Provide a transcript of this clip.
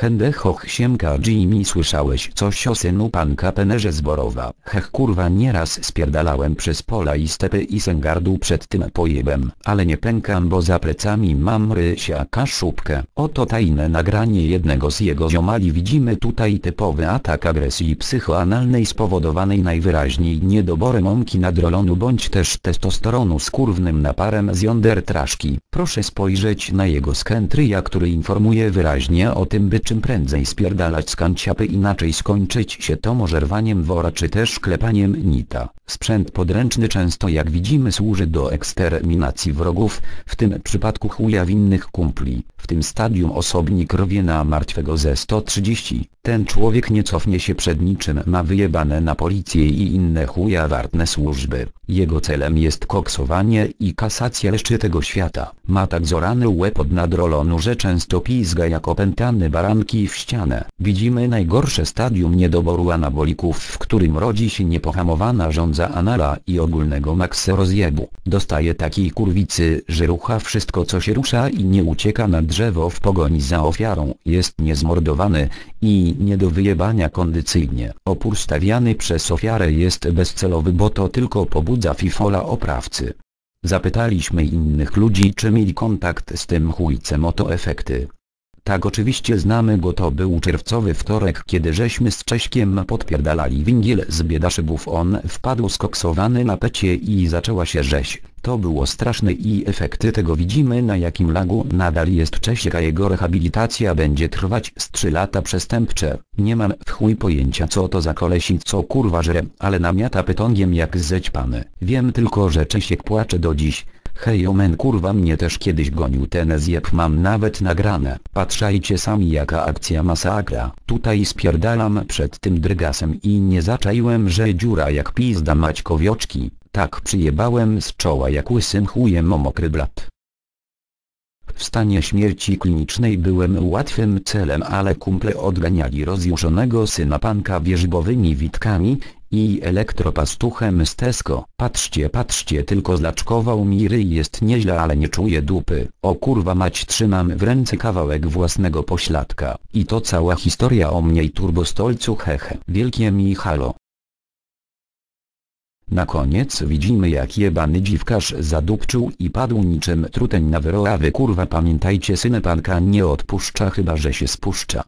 Hende hoch siemka Jimmy słyszałeś coś o synu panka Penerze Zborowa. Hech kurwa nieraz spierdalałem przez pola i stepy i sęgardu przed tym pojebem, ale nie pękam bo za plecami mam rysia kaszubkę. Oto tajne nagranie jednego z jego ziomali widzimy tutaj typowy atak agresji psychoanalnej spowodowanej najwyraźniej niedoborem omki nadrolonu bądź też testosteronu z kurwnym naparem z yonder traszki. Proszę spojrzeć na jego skętryja który informuje wyraźnie o tym by czym prędzej spierdalać z kanciapy inaczej skończyć się to może rwaniem wora czy też klepaniem nita. Sprzęt podręczny często jak widzimy służy do eksterminacji wrogów, w tym przypadku chuja winnych kumpli. W tym stadium osobnik rowie na martwego ze 130. Ten człowiek nie cofnie się przed niczym ma wyjebane na policję i inne chuja wartne służby. Jego celem jest koksowanie i kasacja jeszcze tego świata. Ma tak zorany łeb od nadrolonu, że często pizga jak opętany baranki w ścianę. Widzimy najgorsze stadium niedoboru anabolików, w którym rodzi się niepohamowana żądza anala i ogólnego rozjebu. Dostaje takiej kurwicy, że rucha wszystko co się rusza i nie ucieka na drzewo w pogoni za ofiarą. Jest niezmordowany i nie do wyjebania kondycyjnie. Opór stawiany przez ofiarę jest bezcelowy bo to tylko pobudza fifola oprawcy. Zapytaliśmy innych ludzi czy mieli kontakt z tym chujcem oto efekty. Tak oczywiście znamy go to był czerwcowy wtorek kiedy żeśmy z Cześkiem podpierdalali wingiel z biedaszybów on wpadł skoksowany na pecie i zaczęła się rzeź. To było straszne i efekty tego widzimy na jakim lagu nadal jest Czesiek a jego rehabilitacja będzie trwać z 3 lata przestępcze. Nie mam w chuj pojęcia co to za kolesi co kurwa żre, ale namiata pytongiem jak zećpany. Wiem tylko że Czesiek płacze do dziś. Hej omen kurwa mnie też kiedyś gonił ten zjeb mam nawet nagrane. Patrzajcie sami jaka akcja masakra. Tutaj spierdalam przed tym drygasem i nie zaczaiłem że dziura jak pizda maćkowioczki. Tak przyjebałem z czoła jak łysym chujem o mokry blat. W stanie śmierci klinicznej byłem łatwym celem ale kumple odganiali rozjuszonego syna panka wierzbowymi witkami i elektropastuchem z Tesco. Patrzcie patrzcie tylko zlaczkował mi ryj jest nieźle ale nie czuję dupy. O kurwa mać trzymam w ręce kawałek własnego pośladka. I to cała historia o mnie i turbostolcu hehe. Wielkie mi halo. Na koniec widzimy jak jebany dziwkarz zadupczył i padł niczym truteń na wyroławy kurwa pamiętajcie synepanka nie odpuszcza chyba że się spuszcza.